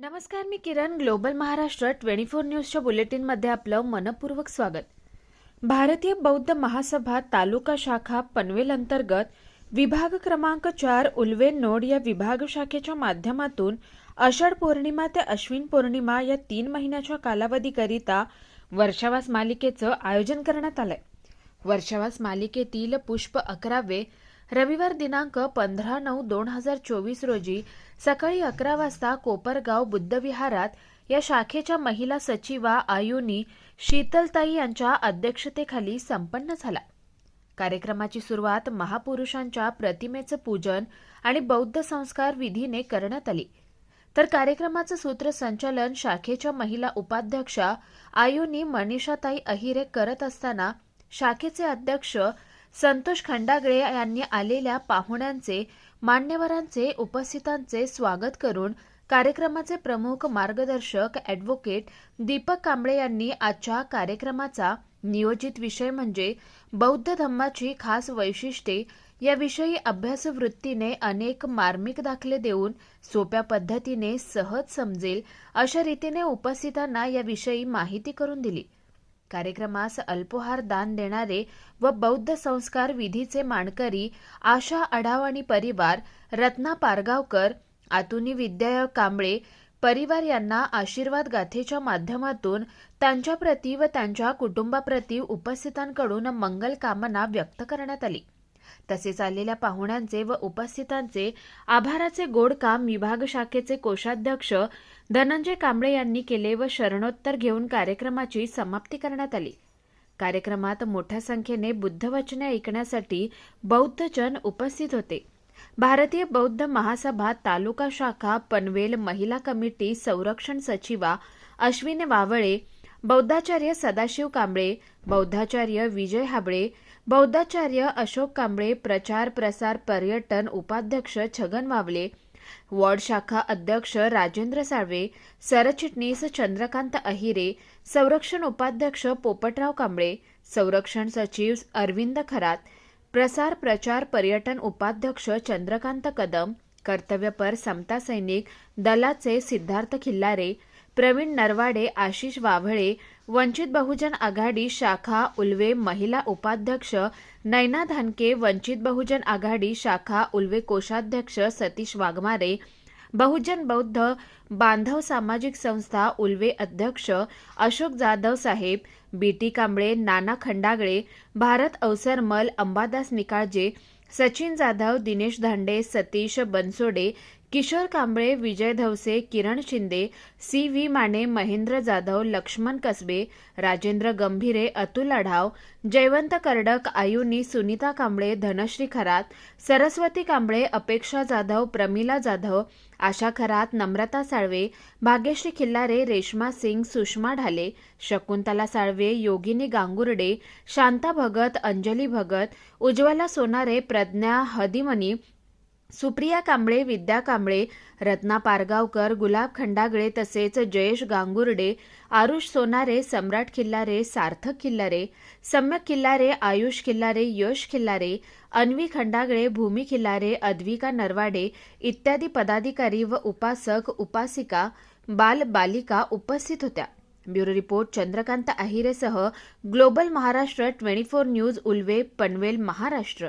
नमस्कार मी Kiran global Maharashtra twenty four न्यूजच्या बुलेटिनमध्ये आपलं मनपूर्वक स्वागत. भारतीय बौद्ध महासभा तालुका शाखा पनवेल अंतर्गत विभाग क्रमांक चार उल्वेन नोड या विभाग शाखेच्या माध्यमातून आषाढ पौर्णिमा ते अश्विन पौर्णिमा या तीन महिन्याच्या कालावधीकरिता वर्षावास मालिकेचं आयोजन करण्यात आलंय. वर्षावास मालिकेतील पुष्प अकरावे रविवार दिनांक पंधरा नऊ दोन हजार चोवीस रोजी सकाळी अकरा वाजता कोपरगाव बुद्धविहारात या शाखेच्या महिला सचिवा आयुनी शीतलताई यांच्या अध्यक्षतेखाली संपन्न झाला. कार्यक्रमाची सुरुवात महापुरुषांच्या प्रतिमेचं पूजन आणि बौद्ध संस्कार विधीने करण्यात आली. तर कार्यक्रमाचं सूत्रसंचालन शाखेच्या महिला उपाध्यक्षा आयुनी मनीषाताई अहिरे करत असताना शाखेचे अध्यक्ष संतोष खंडागळे यांनी आलेल्या पाहुण्यांचे मान्यवरांचे उपस्थितांचे स्वागत करून कार्यक्रमाचे प्रमुख मार्गदर्शक ॲडव्होकेट दीपक कांबळे यांनी आजच्या कार्यक्रमाचा नियोजित विषय म्हणजे बौद्ध धम्माची खास वैशिष्ट्ये याविषयी अभ्यासवृत्तीने अनेक मार्मिक दाखले देऊन सोप्या पद्धतीने सहज समजेल अशा रीतीने उपस्थितांना याविषयी माहिती करून दिली. कार्यक्रमास अल्पोहार दान देणारे व बौद्ध संस्कार विधीचे मानकरी आशा अढावाणी परिवार रत्ना पारगावकर आतुनी विद्या कांबळे परिवार यांना आशीर्वाद गाथेच्या माध्यमातून त्यांच्याप्रती व त्यांच्या कुटुंबाप्रती उपस्थितांकडून मंगल कामना व्यक्त करण्यात आली. तसेच आलेल्या पाहुण्यांचे व उपस्थितांचे आभाराचे गोड काम विभाग शाखेचे कोषाध्यक्ष धनंजय कांबळे यांनी केले व शरणोत्तर घेऊन कार्यक्रमाची समाप्ती करण्यात आली. कार्यक्रमात मोठ्या संख्येने बुद्धवचने ऐकण्यासाठी बौद्धजन उपस्थित होते. भारतीय बौद्ध महासभा तालुका शाखा पनवेल महिला कमिटी संरक्षण सचिवा अश्विनी वावळे बौद्धाचार्य सदाशिव कांबळे बौद्धाचार्य विजय हाबळे बौद्धाचार्य अशोक कांबळे प्रचार प्रसार पर्यटन उपाध्यक्ष छगन वावले वॉर्ड शाखा अध्यक्ष राजेंद्र साळवे सरचिटणीस चंद्रकांत अहिरे संरक्षण उपाध्यक्ष पोपटराव कांबळे संरक्षण सचिव अरविंद खरात प्रसार प्रचार पर्यटन उपाध्यक्ष चंद्रकांत कदम कर्तव्यपर समता सैनिक दलाचे सिद्धार्थ खिल्लारे प्रवीण नरवाडे आशिष वाभळे वंचित बहुजन आघाडी शाखा उल्वे महिला उपाध्यक्ष नैना धानके वंचित बहुजन आघाडी शाखा उल्वे कोषाध्यक्ष सतीश वाघमारे बहुजन बौद्ध बांधव सामाजिक संस्था उल्वे अध्यक्ष Ashok Jadhav saheb BT Kamble Nana Khandagale Bharat Awasarmal Ambadas Nikalje Sachin Jadhav Dinesh Dhande Satish Bansode Kishor Kamble Vijay Dhavase Kiran Shinde C V Mane Mahendra Jadhav Laxman Kasbe Rajendra Gambhire Atul Adhav Jaywant Kardak आयुनी Sunita Kamble Dhanashree Kharat Saraswati Kamble Apeksha Jadhav Pramila Jadhav आशा खरात नम्रता साळवे भाग्यश्री खिल्लारे रेश्मा सिंग सुषमा ढाले शकुंतला साळवे योगिनी गांगुर्डे शांता भगत अंजली भगत उज्ज्वला सोनारे प्रज्ञा हदिमनी सुप्रिया कांबळे विद्या कांबळे रत्ना पारगावकर गुलाब खंडागळे तसेच जयेश गांगुर्डे आरुष सोनारे सम्राट खिल्लारे सार्थक खिल्लारे सम्यक खिल्लारे आयुष खिल्लारे यश खिल्लारे अन्वी खंडागळे भूमी खिल्लारे अद्विका नरवाडे इत्यादी पदाधिकारी व उपासक उपासिका बाल बालिका उपस्थित होत्या. Bureau report Chandrakant अहिरेसह global Maharashtra twenty four news Ulwe Panvel Maharashtra.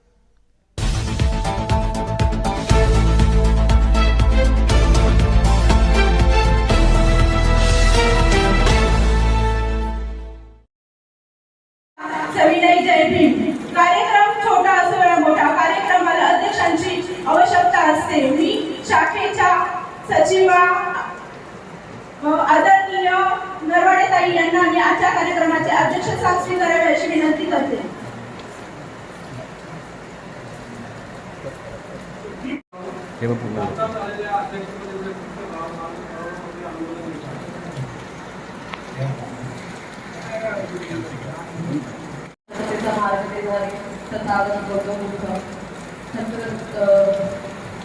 येतील. कार्यक्रम छोटा असो या मोठा कार्यक्रमाला अध्यक्षांची आवश्यकता असते. मी शाखेच्या सचिवा अ, आदरणीय नरवाडेताई यांना मी आजच्या कार्यक्रमाचे अध्यक्षस्थान स्वीकारावे अशी विनंती करते. हे त्याचा गौतम बुद्ध नंतर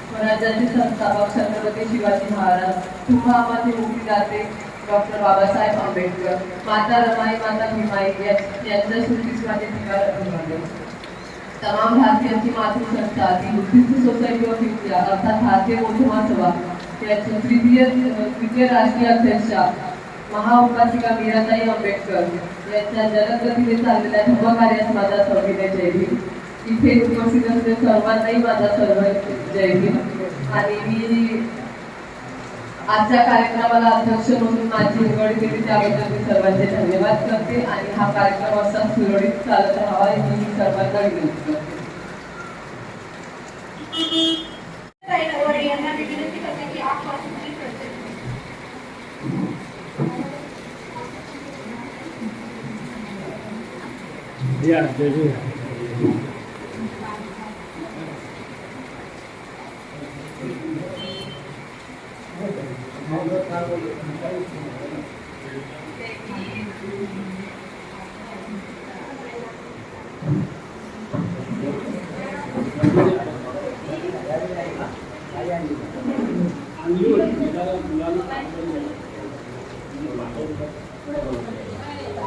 स्वराज्याचे संस्थापक छत्रपती शिवाजी महाराज तुम्हा आम्हाचे मुक्तीदाते डॉक्टर बाबासाहेब आंबेडकर माता रमाई माता भीमाई यांच्या स्मृतीस माझे ठिकाण अभिवादन तमाम भारतीयांची मातृसंस्था ती बुद्धिस्ट सोसायटी ऑफ इंडिया अर्थात भारतीय मोठमा सभा याची तृतीय तृतीय राष्ट्रीय अध्यक्षा महाउपासिका मीराताई आंबेडकर यांच्या जलदगतीने चाललेल्या शुभकार्यास माझा सविनय जय भीम. इथे उपस्थित असलेले सर्वांनाही माझा सर्व जय भीम. आणि मी आजच्या कार्यक्रमाला अध्यक्ष म्हणून माझी निवड केली त्याबद्दल मी सर्वांचे धन्यवाद करते. आणि हा कार्यक्रम असा सुरळीत चालत राहावा ही मी सर्वांना विनंती करते. यांना विनंती करते की आपण या जय जय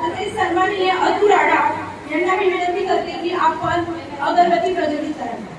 तसेच सन्माननीय अतुल राडा यांना मी विनंती करते की आपण अगरबत्ती प्रज्वलित करावी.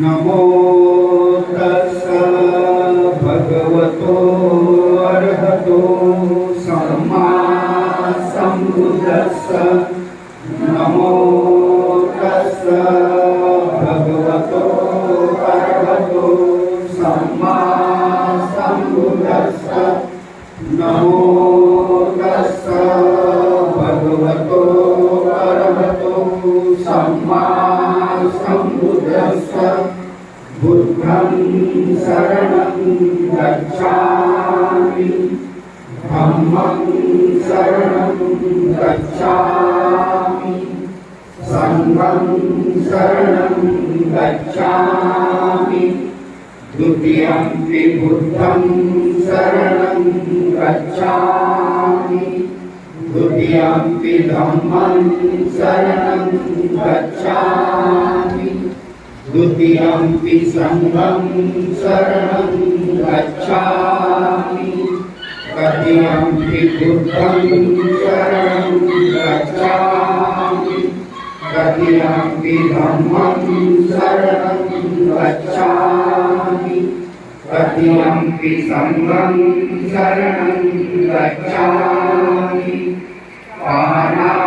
Namo शरणं गच्छामि शरणं गच्छामि सङ्घं शरणं गच्छामि शरणं गच्छामि। द्वितीयमपि धम्मं शरणं गच्छामि। द्वितीयम्पि सङ्घं शरणं गच्छामि। तृतीयम्पि बुद्धं शरणं गच्छामि। तृतीयम्पि धम्मं शरणं गच्छामि। तृतीयम्पि सङ्घं शरणं गच्छामि पाणातिपाता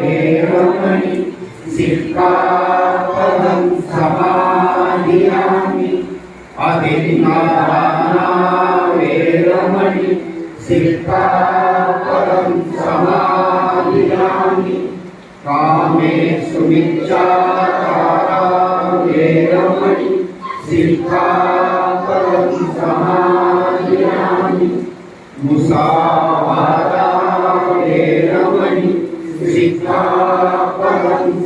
वेरमणि सिक्कापदं समाधियामि। अधिन्नादाना सिक्कापदं समाधियामि। कामेषु मिच्छाचारा वेरमणि सिक्खापदं समाधियामि। मुसावादा वेरमणि सिक्खापदं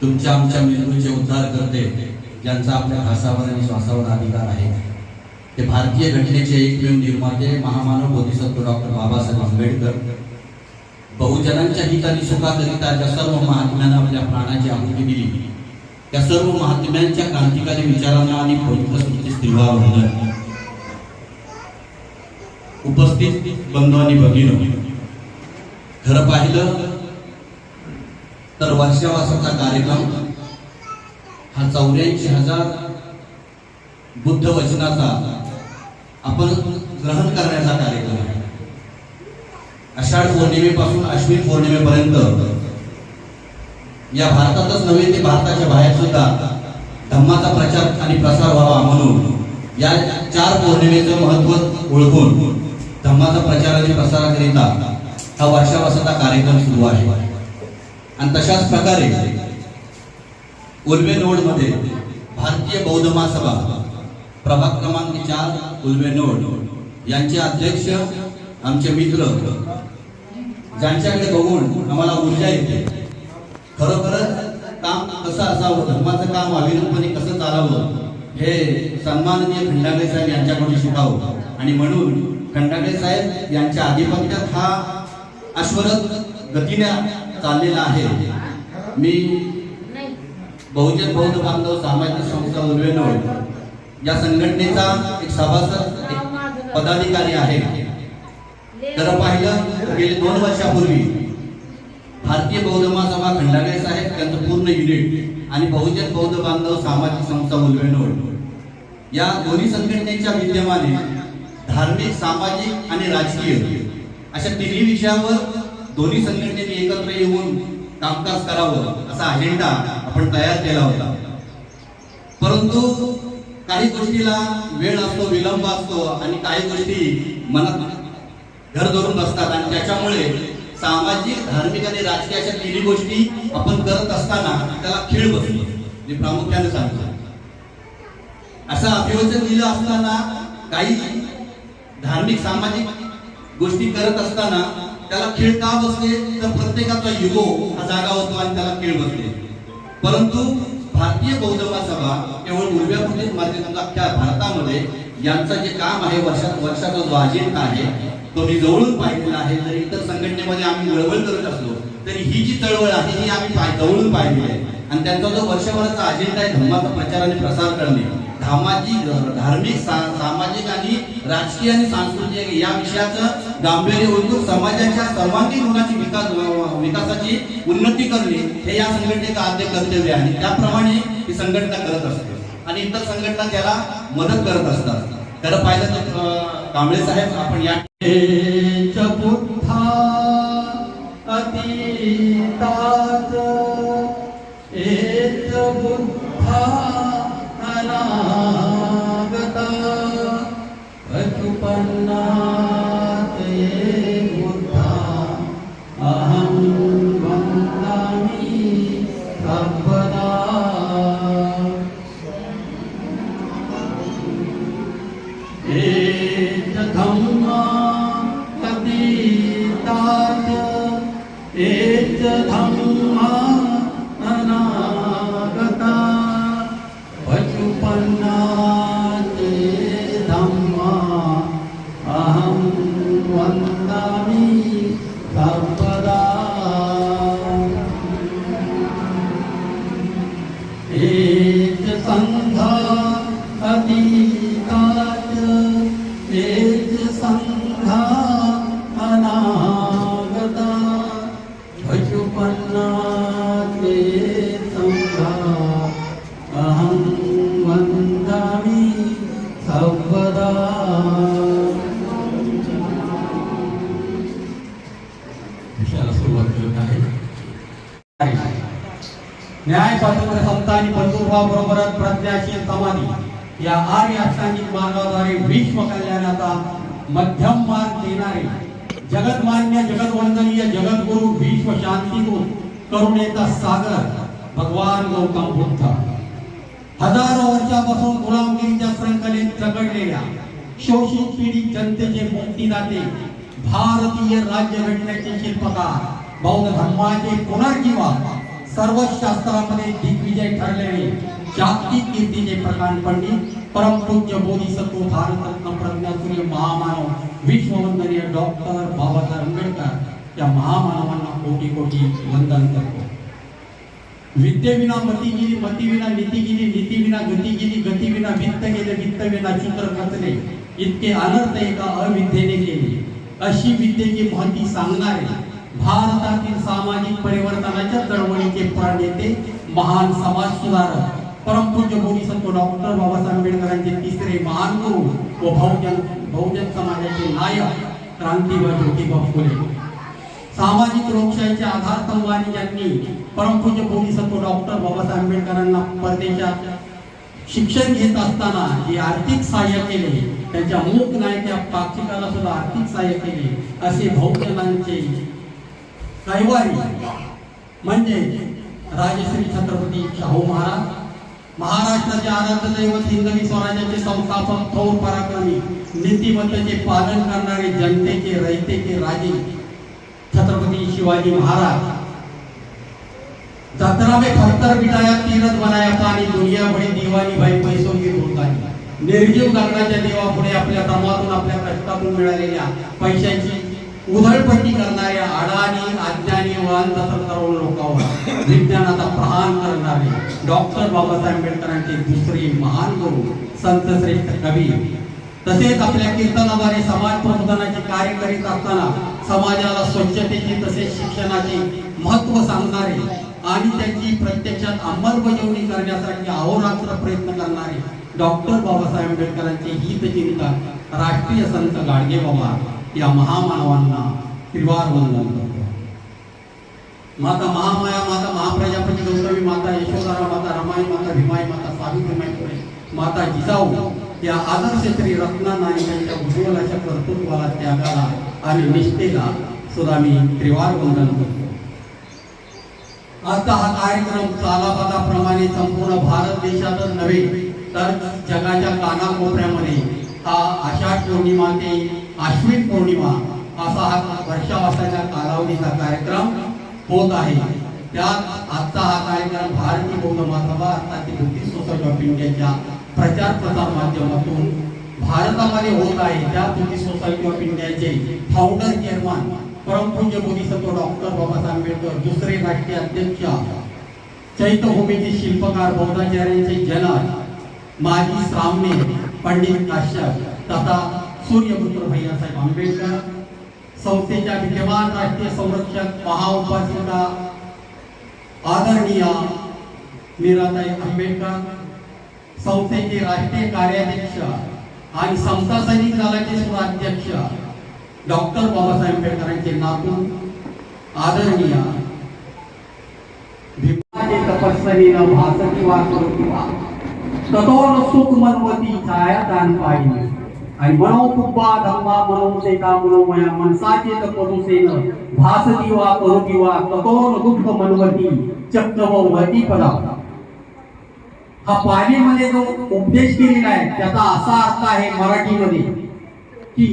तुमच्या आमच्या मेंदूचे उद्धार करते ज्यांचा आपल्या घासावर आणि श्वासावर अधिकार आहे. ते भारतीय घटनेचे एकमेव निर्माते महामानव बोधिसत्व डॉक्टर बाबासाहेब आंबेडकर. बहुजनांच्या हित आणि सुखाकरिता ज्या सर्व महात्म्यांना आपल्या प्राणाची आहुती दिली त्या सर्व महात्म्यांच्या क्रांतिकारी विचारांना आणि पवित्र स्मृती स्त्रीवा वंदन उपस्थित बंधू आणि भगिनी खरं पाहिलं तर वर्षावासाचा कार्यक्रम हा चौऱ्याऐंशी हजार बुद्ध वचनाचा आपण ग्रहण करण्याचा कार्यक्रम आहे. आषाढ पौर्णिमेपासून अश्विन पौर्णिमेपर्यंत या भारतातच नव्हे ते भारताच्या बाहेर सुद्धा धम्माचा प्रचार आणि प्रसार व्हावा म्हणून या चार पौर्णिमेचं महत्त्व ओळखून धम्माचा प्रचार आणि प्रसाराकरिता हा वर्षावासाचा कार्यक्रम सुरू आहे. आणि तशाच प्रकारे उल्वे नोडमध्ये भारतीय बौद्ध महासभा प्रभाग क्रमांक चार उल्वे नोड यांचे अध्यक्ष आमचे मित्र ज्यांच्याकडे बघून आम्हाला ऊर्जा येते खरोखरच काम कसं असावं धर्माचं काम अविरतपणे कसं चालावं हे सन्माननीय खंडागळे साहेब यांच्याकडून शिकावं. आणि म्हणून खंडागळे साहेब यांच्या आधिपत्यात हा अश्वरथ गतीने चाललेला आहे. मी बहुजन बौद्ध बांधव सामाजिक संस्था उल्वेनोड या संघटनेचा एक सभासद एक पदाधिकारी आहे. तर पाहिलं गेले दोन वर्षापूर्वी भारतीय बौद्ध महासभा खंडागळे साहेब त्यांचं पूर्ण युनिट आणि बहुजन बौद्ध बांधव सामाजिक संस्था उल्वेनोड या दोन्ही संघटनेच्या विद्यमाने धार्मिक सामाजिक आणि राजकीय अशा तिन्ही विषयावर दोन्ही संघटनेने एकत्र येऊन कामकाज करावं असा अजेंडा आपण तयार केला होता. परंतु काही गोष्टीला वेळ असतो विलंब असतो आणि काही गोष्टी मनात घर धरून बसतात आणि त्याच्यामुळे सामाजिक धार्मिक आणि राजकीय अशा तिन्ही गोष्टी आपण करत असताना त्याला खेळ बसतो. मी प्रामुख्याने सांगतो. असं अभिवचन दिलं असताना काही धार्मिक सामाजिक गोष्टी करत असताना त्याला खेळ का बसले? तर प्रत्येकाचा युगो हा जागा होतो आणि त्याला खेळ बसले. परंतु भारतीय बौद्ध महासभा केवळ उर्व्यापुरतीच मार्ग समजा अख्ख्या भारतामध्ये यांचं जे काम आहे वर्षात वर्षाचा जो अजेंडा आहे तो मी जवळून पाहिलेला आहे तर इतर संघटनेमध्ये आम्ही चळवळ करत असलो तरी ही जी चळवळ आहे ही आम्ही जवळून पाहिली आहे. आणि त्यांचा जो वर्षभराचा अजेंडा आहे धर्माचा प्रचार आणि प्रसार करणे धामाची धार्मिक सामाजिक आणि राजकीय आणि सांस्कृतिक या विषयाचं गांभीर्य ओळखून समाजाच्या सर्वांगीण गुणाची विकास विकासाची उन्नती करणे हे या संघटनेचं आद्य कर्तव्य आहे. आणि त्याप्रमाणे ही संघटना करत असते. आणि इतर संघटना त्याला मदत करत असतात. खरं पाहिलं तर कांबळे साहेब आपण या मध्यम मार्ग देणारे जगतमान्य जगतवंदनीय जगद्गुरु विश्व शांतीदूत करुणेचा सागर भगवान गौतम बुद्ध. हजारो वर्षापासून गुलामगिरीच्या संकलेत जगडलेल्या शोषित पिढी जनतेचे मुक्तीदाते भारतीय राज्य घटनेचे शिल्पकार बौद्ध धर्माचे पुनर्जीवन सर्व शास्त्रामध्ये दिग्विजय ठरलेले जागतिक कीर्तीचे प्रकांड पंडित परमपूज्य बोधिसत्व भारतरत्न प्रज्ञासूर्य महामानव विश्ववंदनीय डॉक्टर बाबासाहेब आंबेडकर या महामानवांना कोटी कोटी वंदन करतो. विद्येविना मती गेली मतीविना नीती गेली नीतीविना गती गेली गतीविना वित्त गेले वित्तविना चित्र खचले इतके अनर्थ एका अविद्येने केले. अशी विद्येची महती सांगणारे भारतातील सामाजिक परिवर्तनाच्या चळवळीचे प्रणेते महान समाज सुधारक परमपूज्य बोधिसत्व डॉक्टर बाबासाहेब आंबेडकरांचे तिसरे महान गुरु व बहुजन बहुजन समाजाचे नायक क्रांतीवर ज्योतिबा फुले. सामाजिक लोकशाहीचे आधारस्तंभ आणि ज्यांनी परमपूज्य बोधिसत्व डॉक्टर बाबासाहेब आंबेडकरांना परदेशात शिक्षण घेत असताना जे आर्थिक सहाय्य केले त्यांच्या मूक नायक पाक्षिकाला सुद्धा आर्थिक सहाय्य केले असे बहुजनांचे कैवारी म्हणजे राजश्री छत्रपती शाहू महाराज महाराष्ट्राचे आराध्य दैवत हिंदवी स्वराज्याचे संस्थापक थोर पराक्रमी नीतिमत्तेचे पालन करणारे जनतेचे रयतेचे राजे छत्रपती शिवाजी महाराज. जत्रावे खत्तर बिटाया तीरथ बनाया पाणी दुनिया बडी दिवाणी भाई पैसो की धुळकानी निर्जीव गंगाच्या देवापुढे आपल्या कामातून आपल्या कष्टातून मिळालेल्या पैशांची उधळपट्टी करणाऱ्या अडाणी अज्ञानी व लोकांवर विज्ञानाचा प्रहार करणारे डॉक्टर बाबासाहेब आंबेडकरांचे दुसरे महान गुरु संत श्रेष्ठ कवी. तसेच आपल्या कीर्तनाद्वारे समाज प्रबोधनाचे कार्य करीत असताना समाजाला स्वच्छतेचे तसेच शिक्षणाचे महत्त्व सांगणारे आणि त्यांची प्रत्यक्षात अंमलबजावणी करण्यासाठी अहोरात्र प्रयत्न करणारे डॉक्टर बाबासाहेब आंबेडकरांचे हितचिंतक राष्ट्रीय संत गाडगे बाबा या महामानवांना त्रिवार वंदन करतो. माता महामाया माता महाप्रजापती गौतमी माता यशोदारा माता रमाई माता भीमाई माता सावित्रीमाई फुले माता जिजाऊ या आदर्श श्री रत्ना नायकांच्या उज्ज्वल कर्तृत्वाला त्यागाला आणि निष्ठेला सुद्धा मी त्रिवार वंदन करतो. आता हा कार्यक्रम कालापादाप्रमाणे संपूर्ण भारत देशातच नव्हे तर जगाच्या कानाकोपऱ्यामध्ये हा आषाढ पौर्णिमा ते आश्विन पौर्णिमा असा हा वर्षावासाच्या कालावधीचा कार्यक्रम होत आहे. त्यात आजचा हा कार्यक्रम भारतीय बौद्ध महासभा अर्थात बुद्धिस्ट सोसायटी ऑफ इंडियाच्या प्रचार प्रसार माध्यमातून भारतामध्ये होत आहे. त्या बुद्धिस्ट सोसायटी ऑफ इंडियाचे फाउंडर चेअरमन परमपूज्य बोधिसत्व डॉक्टर बाबासाहेब आंबेडकर दुसरे राष्ट्रीय अध्यक्ष चैत्यभूमीचे शिल्पकार बौद्धाचार्यांचे जनक माजी सामने पंडित काश्यप तथा सूर्यपुत्र भैयासाहेब आंबेडकर, संस्थेच्या विद्यमान राष्ट्रीय संरक्षक महाउपासिका आदरणीय मीराताई आंबेडकर, संस्थेचे राष्ट्रीय कार्याध्यक्ष आणि समता सैनिक दलाचे अध्यक्ष डॉक्टर बाबासाहेब आंबेडकरांचे नातू, आदरणीय भीमाचे तपस्वरीनं भासकी वा वा ततोन सुख मनवती छाया दान पाहिली. आणि मनोकुब्बा धम्मा मनोसेता मनोमया मनसाचे तपदुसेन भासती वा करू किंवा ततोन दुःख मनवती चक्क वती पदा. हा पालीमध्ये जो उपदेश केलेला आहे त्याचा असा अर्थ आहे मराठीमध्ये की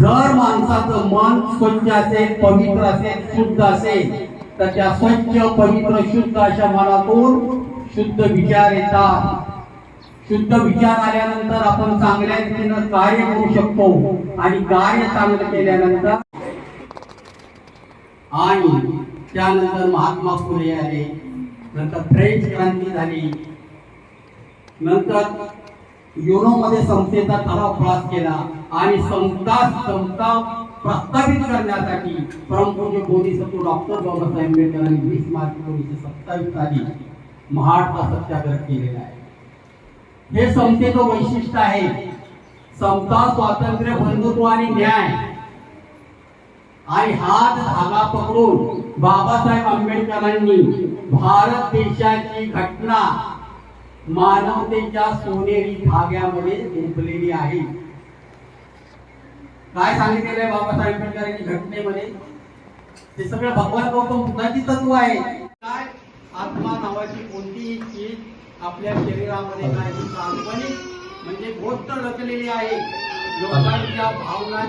जर माणसाचं मन स्वच्छ असेल पवित्र असेल शुद्ध असेल तर त्या स्वच्छ पवित्र शुद्ध अशा मनातून शुद्ध विचार येतात. शुद्ध विचार आल्यानंतर आपण चांगल्या रीतीनं कार्य करू शकतो आणि कार्य चांगलं केल्यानंतर आणि त्यानंतर महात्मा फुले आले नंतर फ्रेंच क्रांती झाली. नंतर युरोमध्ये संस्थेचा ठराव पास केला आणि संस्था संस्था प्रस्थापित करण्यासाठी परमपूज्य बोधिसत्व डॉक्टर बाबासाहेब आंबेडकरांनी वीस मार्च एकोणीसशे सत्तावीस साली महाराष्ट्र सत्याग्रह केलेला आहे. हे संस्थेचं वैशिष्ट्य आहे. समता स्वातंत्र्य बंधुत्व आणि न्याय. आणि हात धागा पकडून बाबासाहेब आंबेडकरांनी भारत देशाची घटना मानवतेच्या सोनेरी धाग्यामध्ये गुंतलेली आहे. काय सांगितलेलं आहे बाबासाहेब आंबेडकरांनी घटनेमध्ये? ते सगळं भगवान गौतम बुद्धाची तत्व आहे. काय? आत्मा नावाची कोणतीही चीज आपल्या शरीरामध्ये काही काल्पनिक म्हणजे गोष्ट रचलेली आहे. लोकांच्या भावना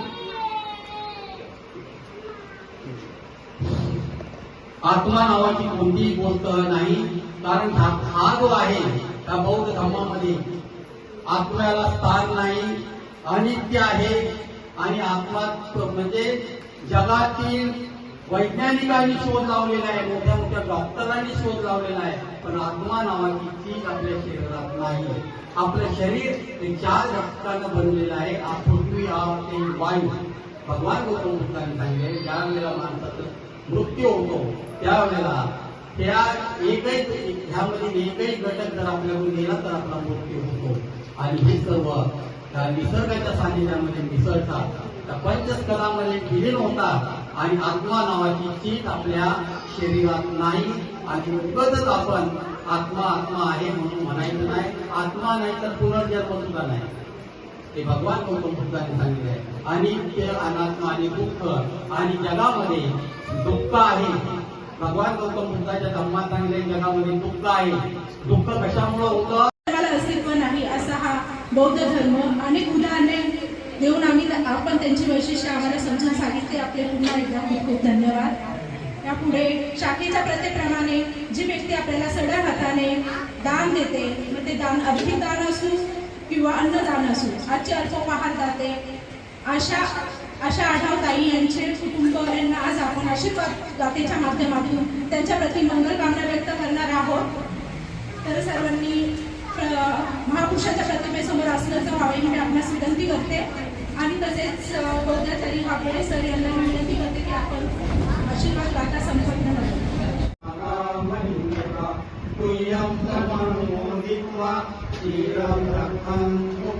आत्मा नावाची कोणतीही गोष्ट नाही. कारण हा जो आहे. त्या बौद्ध धर्मामध्ये आत्म्याला स्थान नाही. अनित्य आहे. आणि आत्मा म्हणजे जगातील वैज्ञानिकांनी शोध लावलेला आहे. मोठ्या मोठ्या डॉक्टरांनी शोध लावलेला आहे. पण आत्मा नावाची चीज आपल्या शरीरात नाही आपलं शरीर हे चार रक्तानं बनलेलं आहे. आ पृथ्वी हा ते वायू. भगवान गौतम बुद्धांनी सांगितले ज्या वेळेला माणसाचं मृत्यू होतो त्यावेळेला त्या एकही ह्यामध्ये एकही घटक जर आपल्याकडून गेला तर आपला मृत्यू होतो. आणि हे सर्व त्या निसर्गाच्या सानिध्यामध्ये मिसळतात. त्या पंचस्तरामध्ये विलीन होतात. आणि आत्मा नावाची चीज आपल्या शरीरात नाही. आणि उगतच आपण आत्मा आत्मा आहे म्हणून म्हणायचं नाही. आत्मा नाही तर पुनर्जन्म सुद्धा नाही. ते भगवान गौतम बुद्धांनी सांगितले आहे. अनित्य अनात्मा आणि दुःख आणि जगामध्ये दुःख आहे. भगवान गौतम बुद्धाच्या धर्मात सांगितले जगामध्ये दुःख आहे. दुःख कशामुळे होतं? अस्तित्व नाही असा हा बौद्ध धर्म. अनेक उदाहरणे देऊन आम्ही आपण त्यांची वैशिष्ट्य आम्हाला समजून सांगितले. आपले पुन्हा एकदा खूप खूप धन्यवाद. यापुढे शाखेच्या प्रथेप्रमाणे जी व्यक्ती आपल्याला सड्या हाताने दान देते मग ते दान आर्थिक दान असू किंवा अन्नदान असू आजचे अल्पोपहार जाते. अशा अशा आढाव ताई यांचे कुटुंब यांना आज आपण आशीर्वाद दातेच्या माध्यमातून त्यांच्या प्रति मंगलकामना व्यक्त करणार आहोत. तर सर्वांनी महापुरुषाच्या प्रतिमेसमोर असल्याचं व्हावे मी आपणास विनंती करते. आणि तसेच अं, बौद्धाचारी वागळे सर यांना विनंती करते की आपण आशीर्वाद गाथा संपन्न रक्षन्तु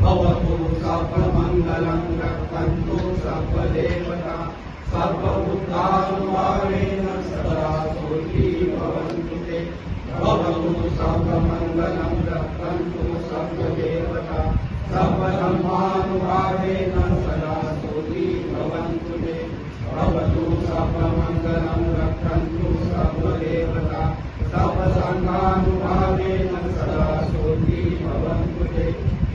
भवतु सर्वमङ्गलं रक्षन्तु सर्वदेवता सर्वबुद्धानुभावेन सदा सुखी भवन्तु ते भवतु सर्वमङ्गलं रक्षन्तु सर्वदेवता सर्वधर्मानुभावेन सदा भवतु सर्वमङ्गलं रक्षन्तु सर्वदेवता सर्वसङ्घानुभावेन सदा शोधी भवन्तु ते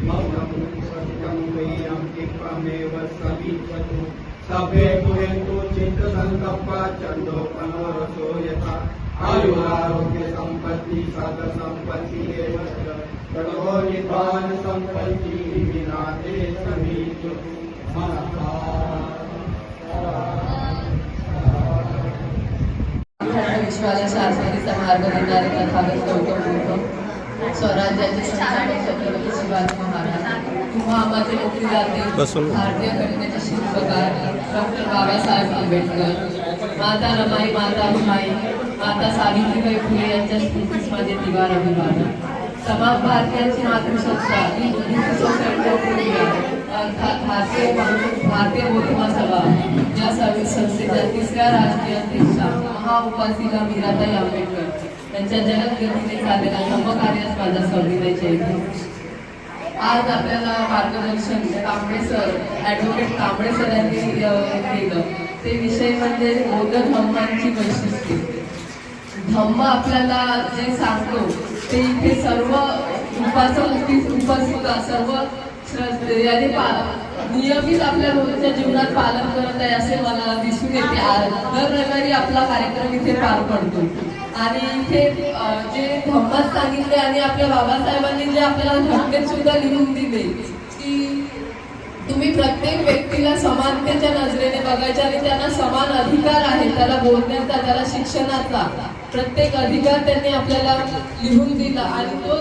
मौनं सत्यं वेयं विक्रमेव समीक्षतु सभे पुरेन्तु चित्तसङ्कप्पा चन्दोपनोरसो यथा आयुरारोग्यसम्पत्ति सदसम्पत्ति एव च ततो निधानसम्पत्ति अखंड विश्वाला शासनाचा मार्ग देणारे तथागत गौतम बुद्ध स्वराज्याचे संस्थापक छत्रपती शिवाजी महाराज आम्हाचे मुक्तीदाते भारतीय घटनेचे शिल्पकार डॉक्टर बाबासाहेब आंबेडकर माता रमाई माता भीमाई माता सावित्रीबाई फुले यांच्या स्मृतीस माझे दिवार अभिवादन तमाम भारतीयांची मातृसंस्था ही हिंदू सोसायटी अर्थात भारतीय भारतीय मोहिमा सभा या सं- संस्थेच्या तिसऱ्या राष्ट्रीय अध्यक्षा महाउपासिका मीराताई आंबेडकर त्यांच्या जगदगतीने चाललेल्या धम्मकार्यास माझा सविनय जयंती आज आपल्याला मार्गदर्शन Kamble sir advocate Kamble sir यांनी केलं. ते विषय म्हणजे बौद्ध धम्मांची वैशिष्ट्ये. धम्म आपल्याला जे सांगतो ते इथे सर्व उपास उपस्थित सर्व याने नियमित आपल्या रोजच्या जीवनात पालन करत आहे असे मला दिसून येते. दर रविवारी आपला कार्यक्रम इथे पार पडतो आणि इथे जे धम्मात सांगितले आणि आपल्या बाबासाहेबांनी जे आपल्याला घटनेत सुद्धा लिहून दिले की तुम्ही प्रत्येक व्यक्तीला समानतेच्या नजरेने बघायचे आणि त्यांना समान अधिकार आहे त्याला बोलण्याचा त्याला शिक्षणाचा. प्रत्येक अधिकार त्यांनी आपल्याला लिहून दिला आणि तो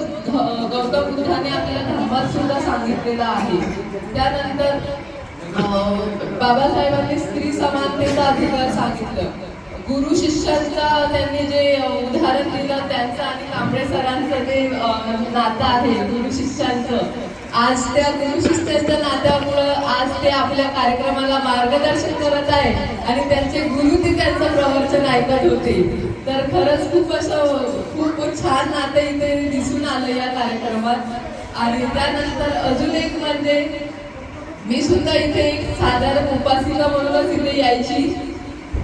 गौतम बुद्धाने आपल्याला धर्मात सुद्धा सांगितलेला आहे. त्यानंतर बाबासाहेबांनी स्त्री समानतेचा अधिकार सांगितलं. गुरु शिष्यांचा त्यांनी जे उदाहरण दिलं त्यांचं आणि कांबळे सरांचं जे नातं आहे गुरु शिष्यांचं आज त्या गुरुशिष्ठाच्या नात्यामुळं आज ते आपल्या कार्यक्रमाला मार्गदर्शन करत आहे आणि त्यांचे गुरु ते त्यांचं प्रवचन ऐकत होते. तर खरंच खूप असं खूप छान नातं इथे दिसून आलं या कार्यक्रमात. आणि त्यानंतर अजून एक म्हणजे मी सुद्धा इथे एक साधारण उपासिका म्हणूनच इथे यायची.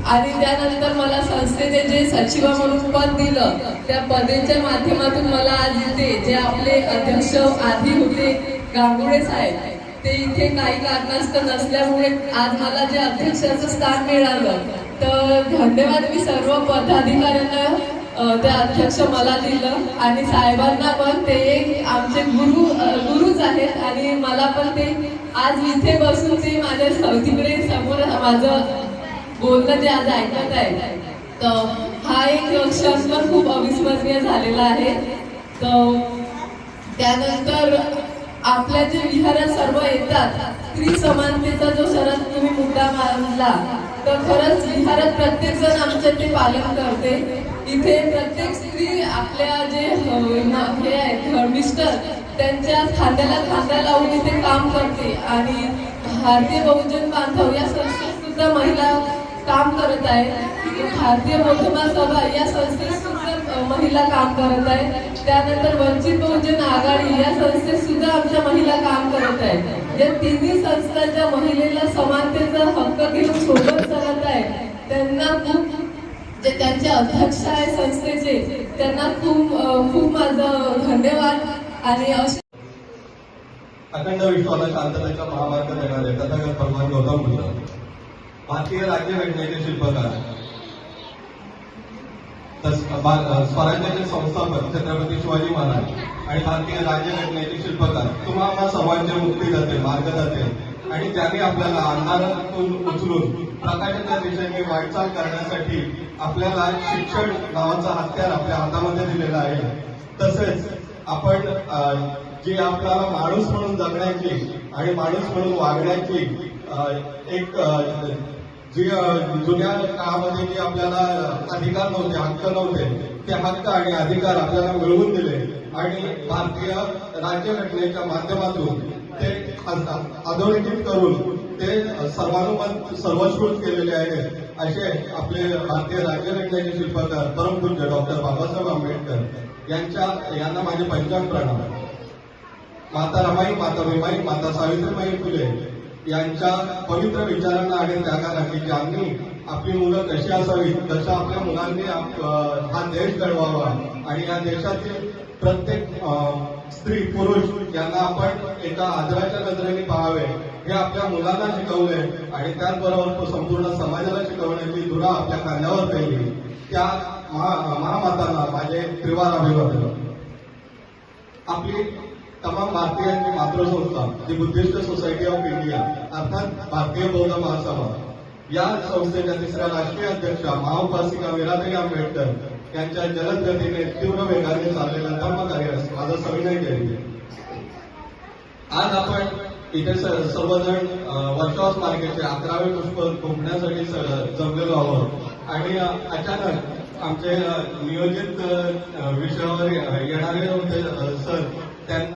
आणि त्यानंतर मला संस्थेने जे सचिवा म्हणून पद दिलं त्या पदेच्या माध्यमातून मला आज इथे जे आपले अध्यक्ष आधी होते गांगुडे साहेब ते इथे काही कारणास्तव नसल्यामुळे आज मला जे अध्यक्षाचं स्थान मिळालं तर धन्यवाद मी सर्व पदाधिकाऱ्यांना ते अध्यक्ष मला दिलं आणि साहेबांना पण. ते एक आमचे गुरु गुरुच आहेत आणि मला पण ते आज इथे बसून ते माझ्या स- तिकडे समोर माझं बोलणं ते आज ऐकत आहे तर हा एक क्षण पण खूप अविस्मरणीय झालेला आहे. तर त्यानंतर आपल्या जे विहारात सर्व येतात स्त्री समानतेचा जो सरस तुम्ही मुद्दा मानला तर खरंच विहारात प्रत्येक जण आमच्या ते पालन करते. इथे प्रत्येक स्त्री आपल्या जे हे आहेत मिस्टर त्यांच्या खांद्याला खांदा लावून इथे काम करते. आणि भारतीय बहुजन बांधव या संस्थेत सुद्धा महिला काम करत आहे भारतीय बौद्ध सभा या संस्थेत महिला काम करत आहेत. त्यानंतर वंचित बहुजन आघाडी या संस्थेत सुद्धा आमच्या महिला काम करत आहेत. या तिन्ही संस्थांच्या महिलेला समानतेचा हक्क घेऊन सोबत चालत आहे त्यांना खूप जे त्यांचे अध्यक्ष आहे संस्थेचे त्यांना खूप खूप माझं धन्यवाद आणि अखंड विश्वाला शांततेचा महामार्ग देणारे तथागत भगवान गौतम बुद्ध भारतीय राज्यघटनेचे शिल्पकार स्वराज्याचे संस्थापक छत्रपती शिवाजी महाराज आणि भारतीय राज्यघटनेचे शिल्पकार. तुम्हा आम्हा सर्वांचे मार्ग मार्गदाते आणि त्यांनी आपल्याला अंधारातून उचलून प्रकाशाच्या दिशेने वाटचाल करण्यासाठी आपल्याला शिक्षण नावाचा हत्यार आपल्या हातामध्ये दिलेला आहे. तसेच आपण जे जी आपल्याला माणूस म्हणून जगण्याची आणि माणूस म्हणून वागण्याची एक जी जुन्या काळामध्ये जे आपल्याला अधिकार नव्हते हक्क नव्हते ते हक्क आणि अधिकार आपल्याला मिळवून दिले. आणि भारतीय राज्यघटनेच्या माध्यमातून ते अधोरेखित करून ते सर्वानुमत सर्वस्कृत केलेले आहेत. असे आपले भारतीय राज्यघटनेचे शिल्पकार परमपूज्य डॉक्टर बाबासाहेब आंबेडकर यांच्या यांना माझे पंचांग प्रणाम. माता रमाई माता भीमाई माता सावित्रीबाई फुले यांच्या पवित्र विचारांना आणि त्यागाला की ज्यांनी आपली मुलं कशी असावीत तशा आपल्या मुलांनी हा देश घडवावा आणि या देशातील प्रत्येक अं, स्त्री पुरुष यांना आपण एका आदराच्या नजरेने पाहावे हे आपल्या मुलांना शिकवले आणि त्याचबरोबर संपूर्ण समाजाला शिकवण्याची धुरा आपल्या कांद्यावर पेरली त्या महा- महामातांना माझे त्रिवार अभिवादन. आपली तमाम भारतीयांची मातृसंस्था जी बुद्धिस्ट सोसायटी ऑफ इंडिया अर्थात भारतीय बौद्ध महासभा या संस्थेच्या तिसऱ्या राष्ट्रीय अध्यक्षा महाउपासिका मीराताई आंबेडकर यांच्या जलद गतीने तीव्र वेगाने चाललेल्या धर्मकार्यास माझा सविनय केले आज आपण इथे सर्वजण वर्षॉस मार्गेचे अकरावे पुष्प घुमण्यासाठी जमलेलो आहोत. आणि अचानक आमचे नियोजित विषयावर येणारे होते सर त्यांना